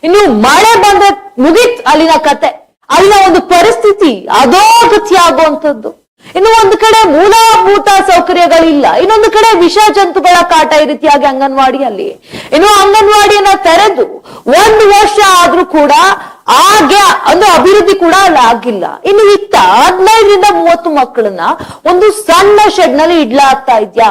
ಇನ್ನು ಮಳೆ ಬಂದ್ರೆ ಮುಗಿತ್ ಅಲ್ಲಿನ ಕತೆ. ಅಲ್ಲಿನ ಒಂದು ಪರಿಸ್ಥಿತಿ ಅಧೋಗತಿ ಆಗುವಂತದ್ದು ಇನ್ನು ಒಂದು ಕಡೆ ಮೂಲಭೂತ ಸೌಕರ್ಯಗಳಿಲ್ಲ. ಇನ್ನೊಂದು ಕಡೆ ವಿಷ ಜಂತುಗಳ ಕಾಟ ಈ ರೀತಿಯಾಗಿ ಅಂಗನವಾಡಿಯಲ್ಲಿ. ಇನ್ನು ಅಂಗನವಾಡಿಯನ್ನ ತೆರೆದು ಒಂದು ವರ್ಷ ಆದ್ರೂ ಕೂಡ ಆಗೆ ಅಂದ್ರೆ ಅಭಿವೃದ್ಧಿ ಕೂಡ ಅಲ್ಲಿ ಆಗಿಲ್ಲ. ಇನ್ನು ಇತ್ತ ಹದಿನೈದರಿಂದ ಮೂವತ್ತು ಮಕ್ಕಳನ್ನ ಒಂದು ಸಣ್ಣ ಶೆಡ್ನಲ್ಲಿ ಇಡ್ಲಾಗ್ತಾ ಇದ್ಯಾ?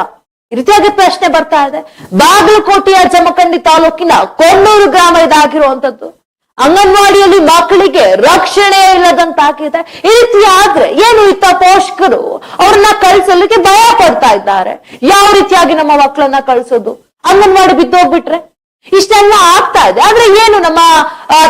ಈ ರೀತಿಯಾಗಿ ಪ್ರಶ್ನೆ ಬರ್ತಾ ಇದೆ. ಬಾಗಲಕೋಟೆಯ ಜಮಖಂಡಿ ತಾಲೂಕಿನ ಕೊಣ್ಣೂರು ಗ್ರಾಮ ಇದಾಗಿರುವಂತದ್ದು ಅಂಗನವಾಡಿಯಲ್ಲಿ ಮಕ್ಕಳಿಗೆ ರಕ್ಷಣೆ ಇಲ್ಲದಂತಾಗಿದೆ ಈ ರೀತಿ ಆದ್ರೆ ಏನು ಇತ್ತ ಪೋಷಕರು ಅವ್ರನ್ನ ಕಳಿಸಲಿಕ್ಕೆ ಭಯ ಪಡ್ತಾ ಇದ್ದಾರೆ? ಯಾವ ರೀತಿಯಾಗಿ ನಮ್ಮ ಮಕ್ಕಳನ್ನ ಕಳಿಸೋದು? ಅಂಗನವಾಡಿ ಬಿದ್ದೋಗ್ಬಿಟ್ರೆ ಇಷ್ಟೆಲ್ಲ ಆಗ್ತಾ ಇದೆ. ಆದ್ರೆ ಏನು ನಮ್ಮ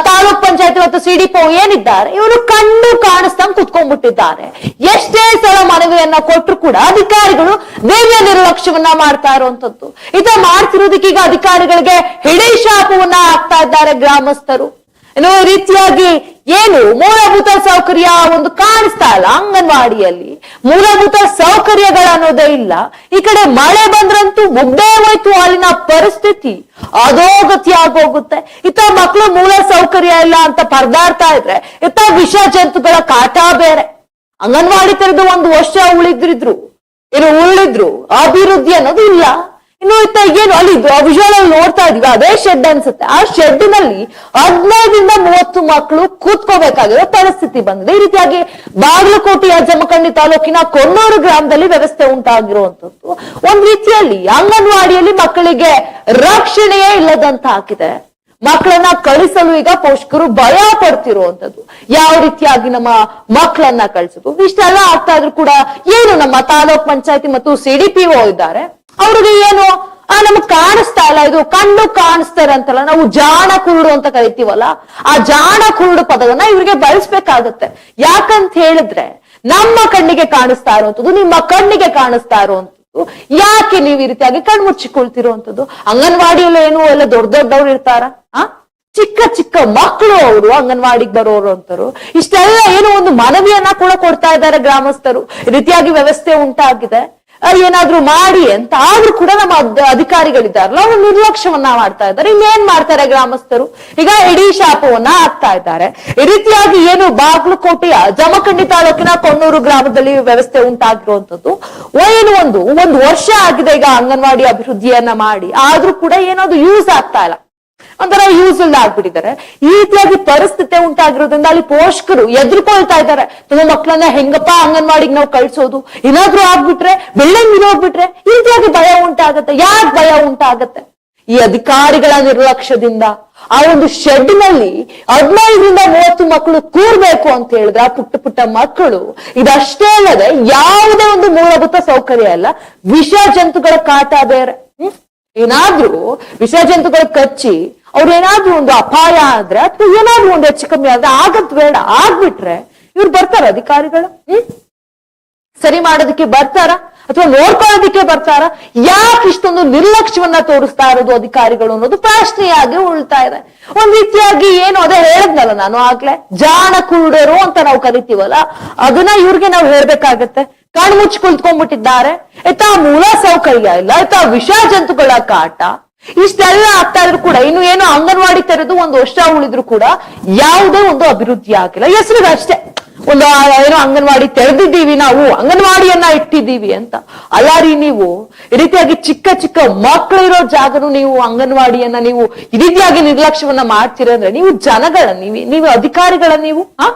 ತಾಲೂಕ್ ಪಂಚಾಯತ್ ಮತ್ತು ಸಿಡಿಪೋ ಏನಿದ್ದಾರೆ? ಇವರು ಕಣ್ಣು ಕಾಣಿಸ್ದಂಗ್ ಕುತ್ಕೊಂಡ್ಬಿಟ್ಟಿದ್ದಾರೆ. ಎಷ್ಟೇ ಸಲ ಮನವಿಯನ್ನ ಕೊಟ್ಟರು ಕೂಡ ಅಧಿಕಾರಿಗಳು ದೇವ್ಯ ನಿರ್ಲಕ್ಷ್ಯವನ್ನ ಮಾಡ್ತಾ ಇರುವಂತದ್ದು ಇದ ಮಾಡ್ತಿರೋದಕ್ಕೀಗ ಅಧಿಕಾರಿಗಳಿಗೆ ಹಿಡಿ ಶಾಪವನ್ನ ಹಾಕ್ತಾ ಇದ್ದಾರೆ ಗ್ರಾಮಸ್ಥರು. ಇನ್ನು ಈ ರೀತಿಯಾಗಿ ಏನು ಮೂಲಭೂತ ಸೌಕರ್ಯ ಒಂದು ಕಾಣಿಸ್ತಾ ಇಲ್ಲ ಅಂಗನವಾಡಿಯಲ್ಲಿ. ಮೂಲಭೂತ ಸೌಕರ್ಯಗಳ ಅನ್ನೋದೇ ಇಲ್ಲ. ಈ ಕಡೆ ಮಳೆ ಬಂದ್ರಂತೂ ಮುಗ್ದೇ ಹೋಯ್ತು ಅಲ್ಲಿನ ಪರಿಸ್ಥಿತಿ. ಅಧೋಗತಿ ಆಗೋಗುತ್ತೆ. ಇತ್ತ ಮಕ್ಕಳು ಮೂಲ ಸೌಕರ್ಯ ಇಲ್ಲ ಅಂತ ಪರದಾಡ್ತಾ ಇದ್ರೆ ಇತ್ತ ವಿಷ ಜಂತುಗಳ ಕಾಟ ಬೇರೆ. ಅಂಗನವಾಡಿ ತೆರೆದು ಒಂದು ವರ್ಷ ಉಳಿದ್ರಿದ್ರು, ಏನು ಉಳಿದ್ರು, ಅಭಿವೃದ್ಧಿ ಅನ್ನೋದು ಇಲ್ಲ. ಇನ್ನು ಇತ್ತ ಏನು ಅಲ್ಲಿ ವಿಜುವಲ್ ಅಲ್ಲಿ ನೋಡ್ತಾ ಇದೀವಿ, ಅದೇ ಶೆಡ್ ಅನ್ಸುತ್ತೆ. ಆ ಶೆಡ್ನಲ್ಲಿ ಹದಿನೈದರಿಂದ ಮೂವತ್ತು ಮಕ್ಕಳು ಕೂತ್ಕೋಬೇಕಾಗಿರೋ ಪರಿಸ್ಥಿತಿ ಬಂದಿದೆ. ಈ ರೀತಿಯಾಗಿ ಬಾಗಲಕೋಟೆಯ ಜಮಖಂಡಿ ತಾಲೂಕಿನ ಕೊನ್ನೂರು ಗ್ರಾಮದಲ್ಲಿ ವ್ಯವಸ್ಥೆ ಉಂಟಾಗಿರುವಂತದ್ದು ಒಂದ್ ರೀತಿಯಲ್ಲಿ ಅಂಗನವಾಡಿಯಲ್ಲಿ ಮಕ್ಕಳಿಗೆ ರಕ್ಷಣೆಯೇ ಇಲ್ಲದಂತ ಹಾಕಿದೆ ಮಕ್ಕಳನ್ನ ಕಳಿಸಲು ಈಗ ಪೋಷಕರು ಭಯ ಪಡ್ತಿರುವಂತದ್ದು ಯಾವ ರೀತಿಯಾಗಿ ನಮ್ಮ ಮಕ್ಕಳನ್ನ ಕಳಿಸೋದು. ಇಷ್ಟೆಲ್ಲ ಆಗ್ತಾ ಇದ್ರು ಕೂಡ ಏನು ನಮ್ಮ ತಾಲೂಕ್ ಪಂಚಾಯತಿ ಮತ್ತು ಸಿಡಿಪಿಒ ಇದ್ದಾರೆ. ಅವ್ರಿಗೆ ಏನು? ಆ, ನಮಗ್ ಕಾಣಿಸ್ತಾ ಇಲ್ಲ ಇದು. ಕಣ್ಣು ಕಾಣಿಸ್ತಾರೆ ಅಂತಲ್ಲ. ನಾವು ಜಾಣ ಕುರುಡು ಅಂತ ಕರಿತೀವಲ್ಲ, ಆ ಜಾಣ ಕುರುಡು ಪದವನ್ನ ಇವ್ರಿಗೆ ಬಳಸ್ಬೇಕಾಗತ್ತೆ. ಯಾಕಂತ ಹೇಳಿದ್ರೆ, ನಮ್ಮ ಕಣ್ಣಿಗೆ ಕಾಣಿಸ್ತಾ ಇರುವಂತದ್ದು ನಿಮ್ಮ ಕಣ್ಣಿಗೆ ಕಾಣಿಸ್ತಾ ಇರುವಂತದ್ದು ಯಾಕೆ ನೀವು ಈ ರೀತಿಯಾಗಿ ಕಣ್ಮುಚ್ಚಿಕೊಳ್ತಿರುವಂತದ್ದು ಅಂಗನವಾಡಿಯಲ್ಲ ಏನು ಎಲ್ಲ ದೊಡ್ಡ ದೊಡ್ಡವ್ರು ಇರ್ತಾರ? ಆ? ಚಿಕ್ಕ ಚಿಕ್ಕ ಮಕ್ಕಳು ಅವರು ಅಂಗನವಾಡಿಗೆ ಬರೋರು ಅಂತರು ಇಷ್ಟೆಲ್ಲ ಏನು ಒಂದು ಮನವಿಯನ್ನ ಕೂಡ ಕೊಡ್ತಾ ಇದ್ದಾರೆ ಗ್ರಾಮಸ್ಥರು. ರೀತಿಯಾಗಿ ವ್ಯವಸ್ಥೆ ಉಂಟಾಗಿದೆ. ಏನಾದ್ರೂ ಮಾಡಿ ಅಂತ ಆದ್ರೂ ಕೂಡ ನಮ್ಮ ಅಧಿಕಾರಿಗಳಿದ್ದಾರಲ್ಲ, ಅವ್ರು ನಿರ್ಲಕ್ಷ್ಯವನ್ನ ಮಾಡ್ತಾ ಇದ್ದಾರೆ. ಇನ್ನೇನ್ ಮಾಡ್ತಾರೆ ಗ್ರಾಮಸ್ಥರು? ಈಗ ಇಡೀ ಶಾಪವನ್ನ ಹಾಕ್ತಾ ಇದ್ದಾರೆ. ಈ ರೀತಿಯಾಗಿ ಏನು ಬಾಗಲಕೋಟೆಯ ಜಮಖಂಡಿ ತಾಲೂಕಿನ ಕೊಣ್ಣೂರು ಗ್ರಾಮದಲ್ಲಿ ವ್ಯವಸ್ಥೆ ಉಂಟಾಗಿರುವಂತದ್ದು ಏನು ಒಂದು ಒಂದು ವರ್ಷ ಆಗಿದೆ ಈಗ ಅಂಗನವಾಡಿ ಅಭಿವೃದ್ಧಿಯನ್ನ ಮಾಡಿ. ಆದ್ರೂ ಕೂಡ ಏನದು ಯೂಸ್ ಆಗ್ತಾ ಇಲ್ಲ. ಒಂಥರ ಯೂಸ್ ಇಲ್ಲ ಆಗ್ಬಿಟ್ಟಿದ್ದಾರೆ. ಈ ರೀತಿಯಾಗಿ ಪರಿಸ್ಥಿತಿ ಉಂಟಾಗಿರೋದ್ರಿಂದ ಅಲ್ಲಿ ಪೋಷಕರು ಎದುರ್ಕೊಳ್ತಾ ಇದ್ದಾರೆ. ತಮ್ಮ ಮಕ್ಕಳನ್ನ ಹೆಂಗಪ್ಪ ಅಂಗನವಾಡಿಗೆ ನಾವು ಕಳ್ಸೋದು? ಏನಾದ್ರೂ ಆಗ್ಬಿಟ್ರೆ ಬಿಲ್ಡಿಂಗ್ ಹೋಗ್ಬಿಟ್ರೆ ಈ ರೀತಿಯಾಗಿ ಭಯ ಉಂಟಾಗತ್ತೆ. ಯಾಕೆ ಭಯ ಉಂಟಾಗತ್ತೆ? ಈ ಅಧಿಕಾರಿಗಳ ನಿರ್ಲಕ್ಷ್ಯದಿಂದ ಆ ಒಂದು ಶೆಡ್ನಲ್ಲಿ ಹದಿನೈದರಿಂದ ಮೂವತ್ತು ಮಕ್ಕಳು ಕೂರ್ಬೇಕು ಅಂತ ಹೇಳಿದ್ರೆ ಆ ಪುಟ್ಟ ಪುಟ್ಟ ಮಕ್ಕಳು, ಇದಷ್ಟೇ ಅಲ್ಲದೆ ಯಾವುದೇ ಒಂದು ಮೂಲಭೂತ ಸೌಕರ್ಯ ಅಲ್ಲ ವಿಷ ಜಂತುಗಳ ಕಾಟ ಬೇರೆ. ಏನಾದ್ರೂ ವಿಷ ಜಂತುಗಳು ಕಚ್ಚಿ ಅವ್ರು ಏನಾದ್ರು ಒಂದು ಅಪಾಯ ಆದ್ರೆ ಅಥವಾ ಏನಾದ್ರೂ ಒಂದು ಹೆಚ್ಚು ಕಮ್ಮಿ ಆದ್ರೆ ಆಗದ್ ಬೇಡ, ಆಗ್ಬಿಟ್ರೆ ಇವ್ರು ಬರ್ತಾರ ಅಧಿಕಾರಿಗಳು. ಹ್ಮ್? ಸರಿ ಮಾಡೋದಕ್ಕೆ ಬರ್ತಾರ ಅಥವಾ ನೋಡ್ಕೊಳ್ಳೋದಕ್ಕೆ ಬರ್ತಾರ? ಯಾಕೆ ಇಷ್ಟೊಂದು ನಿರ್ಲಕ್ಷ್ಯವನ್ನ ತೋರಿಸ್ತಾ ಇರೋದು ಅಧಿಕಾರಿಗಳು ಅನ್ನೋದು ಪ್ರಶ್ನೆಯಾಗಿ ಉಳ್ತಾ ಇದೆ. ಒಂದ್ ರೀತಿಯಾಗಿ ಏನು ಅದೇ ಹೇಳದ್ನಲ್ಲ ನಾನು ಆಗ್ಲೇ? ಜಾಣ ಕುರುಡರು ಅಂತ ನಾವು ಕರಿತೀವಲ್ಲ, ಅದನ್ನ ಇವ್ರಿಗೆ ನಾವು ಹೇಳ್ಬೇಕಾಗತ್ತೆ. ಕಣ್ಮುಚ್ಚಿ ಕುಳಿತ್ಕೊಂಡ್ಬಿಟ್ಟಿದ್ದಾರೆ. ಆಯ್ತಾ ಮೂಲ ಸೌಕರ್ಯ ಇಲ್ಲ ಆಯ್ತಾ ವಿಷ ಜಂತುಗಳ ಕಾಟ. ಇಷ್ಟೆಲ್ಲ ಆಗ್ತಾ ಇದ್ರು ಕೂಡ, ಇನ್ನು ಏನು ಅಂಗನವಾಡಿ ತೆರೆದು ಒಂದು ವರ್ಷ ಉಳಿದ್ರು ಕೂಡ ಯಾವುದೇ ಒಂದು ಅಭಿವೃದ್ಧಿ ಆಗಿಲ್ಲ. ಹೆಸರಿಗೆ ಅಷ್ಟೇ. ಒಂದು ಏನೋ ಅಂಗನವಾಡಿ ತೆರೆದಿದ್ದೀವಿ ನಾವು, ಅಂಗನವಾಡಿಯನ್ನ ಇಟ್ಟಿದ್ದೀವಿ ಅಂತ. ಅಲ್ಲ ರೀ ನೀವು, ಈ ರೀತಿಯಾಗಿ ಚಿಕ್ಕ ಚಿಕ್ಕ ಮಕ್ಕಳಿರೋ ಜಾಗನು ನೀವು ಅಂಗನವಾಡಿಯನ್ನ ನೀವು ಈ ರೀತಿಯಾಗಿ ನಿರ್ಲಕ್ಷ್ಯವನ್ನ ಮಾಡ್ತೀರ ಅಂದ್ರೆ ನೀವು ಜನಗಳ, ನೀವು ನೀವು ಅಧಿಕಾರಿಗಳ ನೀವು, ಆ?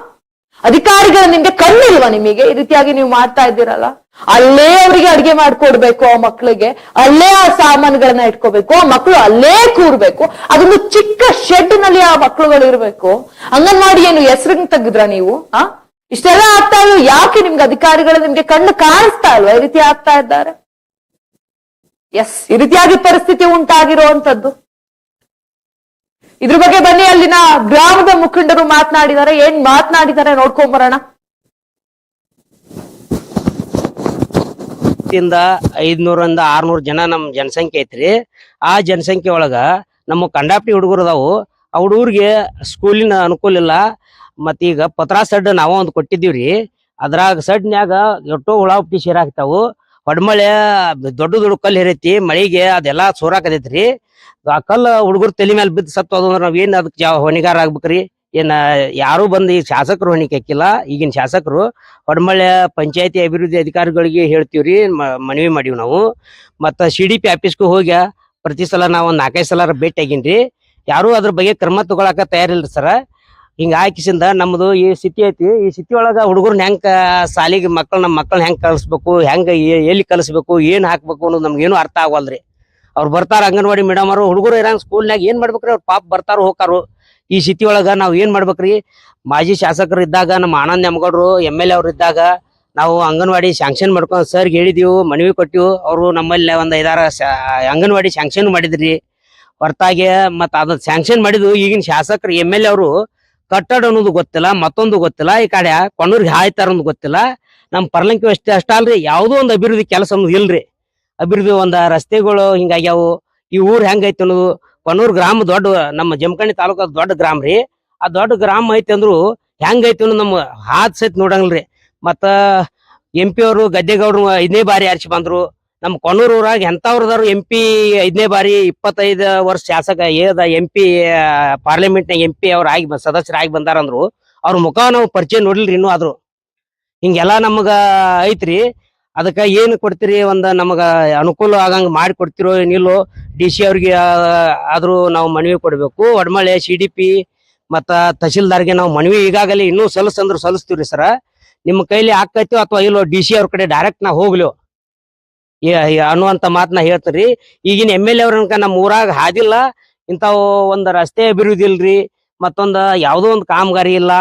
ಅಧಿಕಾರಿಗಳ ನಿಮ್ಗೆ ಕಣ್ಣಿಲ್ವಾ ನಿಮಗೆ? ಈ ರೀತಿಯಾಗಿ ನೀವು ಮಾಡ್ತಾ ಇದ್ದೀರಲ್ಲ? ಅಲ್ಲೇ ಅವರಿಗೆ ಅಡಿಗೆ ಮಾಡ್ಕೊಡ್ಬೇಕು ಆ ಮಕ್ಕಳಿಗೆ ಅಲ್ಲೇ ಆ ಸಾಮಾನುಗಳನ್ನ ಇಟ್ಕೋಬೇಕು. ಆ ಮಕ್ಕಳು ಅಲ್ಲೇ ಕೂರ್ಬೇಕು. ಅದೊಂದು ಚಿಕ್ಕ ಶೆಡ್ನಲ್ಲಿ ಆ ಮಕ್ಕಳುಗಳು ಇರ್ಬೇಕು. ಅಂಗನವಾಡಿ ಏನು ಹೆಸರು ತೆಗೆದ್ರ ನೀವು? ಆ? ಇಷ್ಟೆಲ್ಲ ಆಗ್ತಾ ಇಲ್ವ? ಯಾಕೆ ನಿಮ್ಗೆ ಅಧಿಕಾರಿಗಳು ನಿಮ್ಗೆ ಕಣ್ಣು ಕಾಣಿಸ್ತಾ ಇಲ್ವಾ? ಈ ರೀತಿ ಆಗ್ತಾ ಇದ್ದಾರೆ. ಎಸ್, ಈ ರೀತಿಯಾಗಿ ಪರಿಸ್ಥಿತಿ ಉಂಟಾಗಿರುವಂತದ್ದು ಇದ್ರ ಬಗ್ಗೆ ಬನ್ನಿ, ಅಲ್ಲಿನ ಗ್ರಾಮದ ಮುಖಂಡರು ಮಾತನಾಡಿದ್ದಾರೆ ಏನ್ ಮಾತನಾಡಿದ್ದಾರೆ ನೋಡ್ಕೊಂಡ್ ಬರೋಣ. ಇಂದ ಐದ್ನೂರಿಂದ ಆರ್ನೂರ್ ಜನ ನಮ್ ಜನಸಂಖ್ಯೆ ಐತ್ರಿ. ಆ ಜನಸಂಖ್ಯೆ ಒಳಗ ನಮ್ಮ ಕಂಡಾಪಟ್ಟಿ ಹುಡುಗರು ಅದಾವು. ಆ ಹುಡುಗರಿಗೆ ಸ್ಕೂಲಿನ ಅನುಕೂಲ ಇಲ್ಲ. ಮತ್ತೀಗ ಈಗ ಪತ್ರಾ ಸಡ್ ನಾವ ಒಂದ್ ಕೊಟ್ಟಿದ್ದೀವ್ರಿ. ಅದ್ರಾಗ ಸಡ್ನ್ಯಾಗ ಎಷ್ಟೋ ಹುಳ ಹುಟ್ಟಿ ಸೇರಾಕ್ತಾವು ಹೊಡ್ಮಳೆ ದೊಡ್ಡ ದೊಡ್ಡ ಕಲ್ಲು ಹೇರೈತಿ, ಮಳಿಗೆ ಅದೆಲ್ಲಾ ಸೋರಾಕತೈತ್ರಿ ಆ ಕಲ್ಲು ಹುಡುಗರು ತಲೆ ಮೇಲೆ ಬಿದ್ದು ಸತ್ತು ಅಂದ್ರೆ ನಾವ್ ಏನ್ ಅದಕ್ಕೆ ಹೊಣೆಗಾರ ಆಗ್ಬೇಕ್ರಿ? ಏನ ಯಾರು ಬಂದು ಈ ಶಾಸಕರು ಹೊಣಿಕೆ ಹಾಕಿಲ್ಲ ಈಗಿನ ಶಾಸಕರು ಹೊಡಮಳ್ಳ ಪಂಚಾಯತಿ ಅಭಿವೃದ್ಧಿ ಅಧಿಕಾರಿಗಳಿಗೆ ಹೇಳ್ತೀವ್ರಿ ಮನವಿ ಮಾಡೀವಿ ನಾವು. ಮತ್ತ ಸಿ ಡಿ ಪಿ ಆಫೀಸ್ಗೂ ಹೋಗ್ಯ, ಪ್ರತಿ ಸಲ ನಾವು ಒಂದ್ ನಾಲ್ಕೈದು ಸಲ ಭೇಟಿ ಆಗಿನ್ರಿ. ಯಾರು ಅದ್ರ ಬಗ್ಗೆ ಕ್ರಮ ತಗೊಳಕ ತಯಾರಿಲ್ರಿ ಸರ. ಹಿಂಗ ಹಾಕಿಸಿಂದ ನಮ್ದು ಈ ಸ್ಥಿತಿ ಐತಿ. ಈ ಸ್ಥಿತಿ ಒಳಗ ಹುಡುಗರ್ನ ಹೆಂಗ ಸಾಲಿಗೆ ಮಕ್ಕಳ ನಮ್ಮ ಮಕ್ಕಳನ್ನ ಹೆಂಗ್ ಕಳಿಸ್ಬೇಕು, ಹೆಂಗ ಎಲ್ಲಿ ಕಲಿಸ್ಬೇಕು ಏನ್ ಹಾಕ್ಬೇಕು ಅನ್ನೋದು ನಮ್ಗೇನು ಅರ್ಥ ಆಗವಲ್ರಿ ಅವ್ರು ಬರ್ತಾರ ಅಂಗನವಾಡಿ ಮೇಡಮ್ ಅವರು, ಹುಡುಗರು ಇರಂಗ್ ಸ್ಕೂಲ್ನಾಗ ಏನ್ ಮಾಡ್ಬೇಕ್ರಿ, ಅವ್ರು ಪಾಪ ಬರ್ತಾರ ಹೋಗಾರು ಈ ಸ್ಥಿತಿ ಒಳಗ ನಾವ್ ಏನ್ ಮಾಡ್ಬೇಕ್ರಿ? ಮಾಜಿ ಶಾಸಕರು ಇದ್ದಾಗ, ನಮ್ಮ ಆನಂದ್ ನೆಮಗೌಡ್ರು ಎಂ ಎಲ್ ಎ ಅವ್ರು ಇದ್ದಾಗ ನಾವು ಅಂಗನವಾಡಿ ಸ್ಯಾಂಕ್ಷನ್ ಮಾಡ್ಕೊಂಡು ಸರ್ ಹೇಳಿದೀವು, ಮನವಿ ಕೊಟ್ಟಿವು. ಅವರು ನಮ್ಮಲ್ಲಿ ಒಂದ್ ಐದಾರ ಅಂಗನವಾಡಿ ಸ್ಯಾಂಕ್ಷನ್ ಮಾಡಿದ್ರಿ. ಹೊರತಾಗಿ ಮತ್ತ ಅದ್ ಸ್ಯಾಂಕ್ಷನ್ ಮಾಡಿದ್ವು ಈಗಿನ ಶಾಸಕರು, ಎಂ ಎಲ್ ಅವರು. ಕಟ್ಟಡ ಅನ್ನೋದು ಗೊತ್ತಿಲ್ಲ, ಮತ್ತೊಂದು ಗೊತ್ತಿಲ್ಲ. ಈ ಕಡೆ ಕೊಣ್ಣೂರ್ಗೆ ಹಾಯ್ತಾರ ಅನ್ನೋದು ಗೊತ್ತಿಲ್ಲ. ನಮ್ಮ ಪರ್ಲಂಕಿ ಅಷ್ಟೇ ಅಷ್ಟ ಅಲ್ರಿ. ಯಾವುದೋ ಒಂದು ಅಭಿವೃದ್ಧಿ ಕೆಲಸ ಅನ್ನೋದು ಇಲ್ರಿ. ಅಭಿವೃದ್ಧಿ ಒಂದ ರಸ್ತೆಗಳು ಹಿಂಗಾಗ್ಯಾವು. ಈ ಊರ್ ಹೆಂಗೈತಿ ಅನ್ನೋದು ಕೊಣ್ಣೂರ್ ಗ್ರಾಮ ದೊಡ್ಡ, ನಮ್ಮ ಜಮಖಂಡಿ ತಾಲೂಕು ದೊಡ್ಡ ಗ್ರಾಮ ರೀ. ಆ ದೊಡ್ಡ ಗ್ರಾಮ ಐತಿ ಅಂದ್ರು ಹೆಂಗೈತಿ ಅಂದ್ರೆ ನಮ್ಮ ಹಾದ್ ಸಹಿತ ನೋಡಂಗಿಲ್ರಿ. ಮತ್ತ ಎಂ ಪಿ ಅವರು ಗದ್ದೆಗೌಡ್ರು ಐದನೇ ಬಾರಿ ಆರಿಸಿ ಬಂದ್ರು. ನಮ್ಮ ಕೊನೂರು ಊರಾಗ ಎಂತವ್ರದಾರು ಎಂ ಪಿ ಐದನೇ ಬಾರಿ ಇಪ್ಪತ್ತೈದು ವರ್ಷ ಶಾಸಕ ಏದ M P parliament M P ಅವ್ರ ಆಗಿ ಸದಸ್ಯರಾಗಿ ಬಂದಾರಂದ್ರು ಅವ್ರ ಮುಖ ನಾವು ಪರಿಚಯ ನೋಡಿಲ್ರಿ ಇನ್ನೂ ಆದ್ರು. ಹಿಂಗೆಲ್ಲಾ ನಮಗ ಐತ್ರಿ. ಅದಕ್ಕ ಏನ್ ಕೊಡ್ತೀರಿ? ಒಂದ ನಮಗ ಅನುಕೂಲ ಆಗಂಗ್ ಮಾಡಿ ಕೊಡ್ತಿರೋ ಏನಿಲ್ಲೋ ಡಿ ಸಿ ಅವ್ರಿಗೆ ಆದ್ರೂ ನಾವು ಮನವಿ ಕೊಡ್ಬೇಕು. ಒಡಮಳೆ ಸಿ ಡಿ ಪಿ ಮತ್ತ ತಹಶೀಲ್ದಾರ್ಗೆ ನಾವು ಮನವಿ ಈಗಾಗಲೇ ಇನ್ನೂ ಸಲ್ಲಿಸಂದ್ರು ಸಲ್ಲಿಸ್ತೀವ್ರಿ ಸರ. ನಿಮ್ಮ ಕೈಲಿ ಆಕೈತೋ ಅಥವಾ ಇಲ್ಲೋ ಡಿ ಸಿ ಅವ್ರ ಕಡೆ ಡೈರೆಕ್ಟ್ ನಾ ಹೋಗ್ಲಿ? ಅನ್ನುವಂತ ಮಾತನ್ನ ಹೇಳ್ತೀರಿ ಈಗಿನ ಎಂ ಎಲ್ ಎ ಅವ್ರನ್ಕ ನಮ್ಮ ಊರಾಗ ಹಾದಿಲ್ಲ. ಇಂಥವು ಒಂದ್ ರಸ್ತೆ ಅಭಿವೃದ್ಧಿ ಇಲ್ರಿ. ಮತ್ತೊಂದು ಯಾವುದೋ ಒಂದು ಕಾಮಗಾರಿ ಇಲ್ಲ.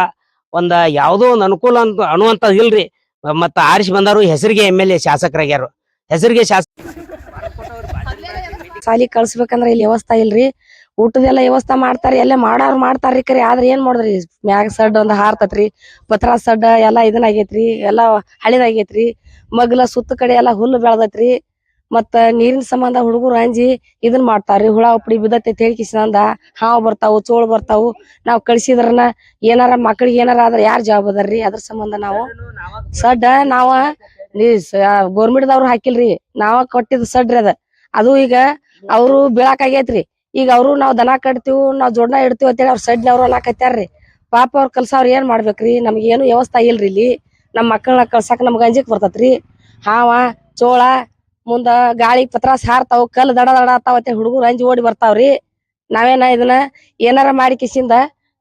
ಒಂದು ಯಾವುದೋ ಒಂದು ಅನುಕೂಲ ಅಂತ ಅನ್ನುವಂಥದ್ದು ಇಲ್ರಿ. ಮತ್ತ ಆರಿಸಿ ಬಂದವರು ಹೆಸರಿಗೆ ಎಂ ಎಲ್ ಎ ಶಾಸಕರಾಗ್ಯಾರು. ಹೆಸರಿಗೆ ಶಾಸಕ ಸಾಲಿ ಕಳ್ಸ್ಬೇಕಂದ್ರ ಇಲ್ಲಿ ವ್ಯವಸ್ಥೆ ಇಲ್ರಿ. ಊಟದೆಲ್ಲ ವ್ಯವಸ್ಥೆ ಮಾಡ್ತಾರೆ, ಎಲ್ಲ ಮಾಡೋರು ಮಾಡ್ತಾರ್ರಿ ಕರೆ. ಆದ್ರೆ ಏನ್ ಮಾಡಿದ್ರಿ? ಮ್ಯಾಗ ಸಡ್ ಒಂದು ಹಾರ್ತತ್ರಿ. ಪತ್ರ ಸಡ್ ಎಲ್ಲಾ ಇದನ್ನ ಆಗೇತ್ರಿ, ಎಲ್ಲಾ ಹಳಿದಾಗೈತ್ರಿ ಮಗ್ಲ ಸುತ್ತ ಕಡೆ ಎಲ್ಲಾ ಹುಲ್ಲು ಬೆಳ್ದೈತ್ರಿ. ಮತ್ತ ನೀರಿನ ಸಂಬಂಧ ಹುಡುಗರು ಅಂಜಿ ಇದನ್ ಮಾಡ್ತಾರ್ರಿ. ಹುಳ, ಉಪ್ಪಡಿ ಬಿದ್ದತೈತಿ ಹೇಳಿ ಕಿಸಿನಂದ ಹಾವ್ ಬರ್ತಾವು, ಚೋಳ ಬರ್ತಾವು. ನಾವ್ ಕಳ್ಸಿದ್ರನ ಏನಾರ ಮಕ್ಳಿಗೆ ಏನಾರ ಆದ್ರ ಯಾರ್ ಜವಾಬ್ದಾರ್ರಿ ಅದ್ರ ಸಂಬಂಧ ನಾವು ಸಡ್ ನಾವ ಗೋರ್ಮೆಂಟ್ದವ್ರು ಹಾಕಿಲ್ರಿ. ನಾವ ಕೊಟ್ಟಿದ್ ಸಡ್ರಿ ಅದ. ಅದು ಈಗ ಅವ್ರು ಬೀಳಾಕ್ ಆಗೇತ್ರಿ. ಈಗ ಅವ್ರು ನಾವ್ ದನ ಕಟ್ತೀವಿ, ನಾವ್ ಜೋಡ್ನ ಇಡ್ತೀವಿ ಅಂತೇಳಿ ಅವ್ರ ಸಡ್ನವ್ರು ಅನ್ನಕತ್ಯಾರ್ರಿ ಪಾಪ ಅವ್ರ ಕಲ್ಸವ್ರ ಏನ್ ಮಾಡ್ಬೇಕ್ರಿ? ನಮ್ಗೆ ಏನು ವ್ಯವಸ್ಥೆ ಇಲ್ರಿ ಇಲ್ಲಿ. ನಮ್ ಮಕ್ಕಳನ್ನ ಕಳ್ಸಾಕ ನಮ್ಗ ಅಂಜಿಕ್ ಬರ್ತೈತ್ರಿ. ಹಾವ, ಚೋಳ ಮುಂದ ಗಾಳಿ ಪತ್ರಾಸ್ ಸಾರ್ತಾವ್ ಕಲ್ ದಡ ದಡ ಆತಾವ ಅಂತ ಹುಡುಗರು ಅಂಜಿ ಓಡಿ ಬರ್ತಾವ್ರಿ. ನಾವೇನ ಇದನ್ನ ಏನಾರ ಮಾಡಿ ಕಿಸಿಂದ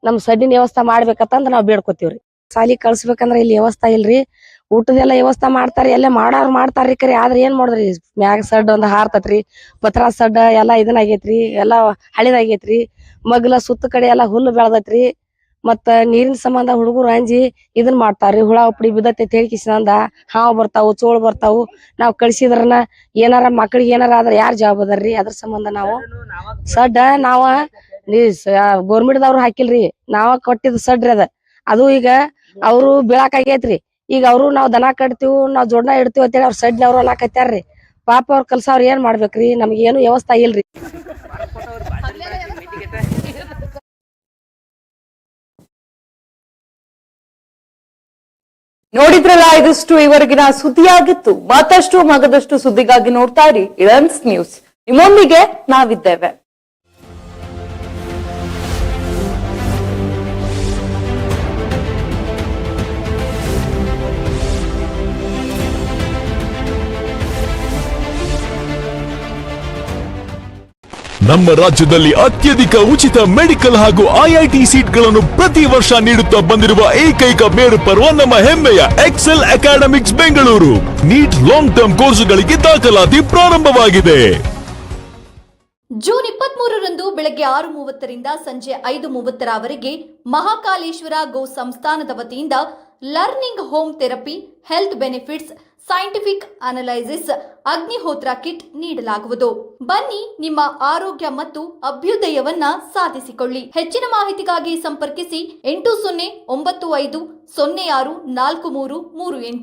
ನಮ್ ಸಡ್ಡಿನ ವ್ಯವಸ್ಥೆ ಮಾಡ್ಬೇಕಂತ ನಾವ್ ಬೇಡ್ಕೊತೀವ್ರಿ. ಸಾಲಿ ಕಳ್ಸ್ಬೇಕಂದ್ರ ಇಲ್ಲಿ ವ್ಯವಸ್ಥೆ ಇಲ್ರಿ. ಊಟದೆಲ್ಲ ವ್ಯವಸ್ಥೆ ಮಾಡ್ತಾರೆ, ಎಲ್ಲ ಮಾಡಾರ್ ಮಾಡ್ತಾರ್ರಿ ಕರೆ. ಆದ್ರ ಏನ್ ಮಾಡಿದ್ರಿ? ಮ್ಯಾಗ ಸಡ್ ಒಂದ್ ಹಾರ್ತತ್ರಿ, ಪತ್ರಾ ಸಡ್ ಎಲ್ಲಾ ಇದನ್ನ ಆಗೇತ್ರಿ, ಎಲ್ಲಾ ಹಳಿದಾಗೈತ್ರಿ ಮಗ್ಲ ಸುತ್ತ ಕಡೆ ಎಲ್ಲಾ ಹುಲ್ಲು ಬೆಳ್ದೈತ್ರಿ. ಮತ್ತ ನೀರಿನ ಸಂಬಂಧ ಹುಡುಗರು ಅಂಜಿ ಇದನ್ ಮಾಡ್ತಾರ್ರಿ. ಹುಳ ಉಪ್ಪಡಿ ಬಿದ್ದೈತಿ ಹೇಳ್ಕಿಸಿಂದ ಹಾವು ಬರ್ತಾವು, ಚೋಳ ಬರ್ತಾವು. ನಾವ್ ಕಳಿಸಿದ್ರನ ಏನಾರ ಮಕ್ಳಿಗೆ ಏನಾರ ಆದ್ರ ಯಾರ್ ಜವಾಬ್ದಾರ್ರಿ ಅದ್ರ ಸಂಬಂಧ ನಾವು ಸಡ್ ನಾವ ಗೋರ್ಮೆಂಟ್ದವ್ರು ಹಾಕಿಲ್ರಿ. ನಾವ ಕೊಟ್ಟಿದ್ ಸಡ್ರಿ ಅದ. ಅದು ಈಗ ಅವ್ರು ಬೀಳಾಕ್ ಆಗೇತ್ರಿ. ಈಗ ಅವರು ನಾವ್ ದನ ಕಟ್ತೀವಿ, ನಾವ್ ಜೋಡ್ನ ಇಡ್ತೀವಿ ಅಂತೇಳಿ ಅವ್ರ ಸಡ್ನವ್ರು ಅನ್ನಕತ್ಯಾರ್ರಿ ಪಾಪ ಅವ್ರ ಕಲ್ಸವ್ರ ಏನ್ ಮಾಡ್ಬೇಕ್ರಿ? ನಮ್ಗೆ ಏನು ವ್ಯವಸ್ಥೆ ಇಲ್ರಿ. ನೋಡಿದ್ರಲ್ಲ ಇದಿಷ್ಟು ಇವರೆಗಿನ ಸುದ್ದಿಯಾಗಿತ್ತು. ಮತ್ತಷ್ಟು ಮಗದಷ್ಟು ಸುದ್ದಿಗಾಗಿ ನೋಡ್ತಾ ಇರಿ. ಇಳನ್ಸ್ ನ್ಯೂಸ್. ನಿಮ್ಮೊಂದಿಗೆ ನಾವಿದ್ದೇವೆ. ನಮ್ಮ ರಾಜ್ಯದಲ್ಲಿ ಅತ್ಯಧಿಕ ಉಚಿತ ಮೆಡಿಕಲ್ ಹಾಗೂ ಐಐಟಿ ಸೀಟ್ಗಳನ್ನು ಪ್ರತಿ ವರ್ಷ ನೀಡುತ್ತಾ ಬಂದಿರುವ ಏಕೈಕ ಮೇರು ಪರ್ವ ನಮ್ಮ ಹೆಮ್ಮೆಯ Excel Academics Bengaluru. NEET long term ಕೋರ್ಸ್ಗಳಿಗೆ ದಾಖಲಾತಿ ಪ್ರಾರಂಭವಾಗಿದೆ. ಜೂನ್ ಇಪ್ಪತ್ಮೂರರಂದು ಬೆಳಗ್ಗೆ ಆರು ಮೂವತ್ತರಿಂದ ಸಂಜೆ ಐದು ಮೂವತ್ತರವರೆಗೆ ಮಹಾಕಾಲೇಶ್ವರ ಗೋ ಸಂಸ್ಥಾನದ ವತಿಯಿಂದ learning home therapy, health benefits scientific analysis Agnihotra kit ನೀಡಲಾಗುವುದು. ಬನ್ನಿ ನಿಮ್ಮ ಆರೋಗ್ಯ ಮತ್ತು ಅಭ್ಯುದಯವನ್ನ ಸಾಧಿಸಿಕೊಳ್ಳಿ. ಹೆಚ್ಚಿನ ಮಾಹಿತಿಗಾಗಿ ಸಂಪರ್ಕಿಸಿ ಎಂಟು ಸೊನ್ನೆ ಒಂಬತ್ತು ಐದು ಸೊನ್ನೆ ಆರು ನಾಲ್ಕು ಮೂರು ಮೂರು ಎಂಟು.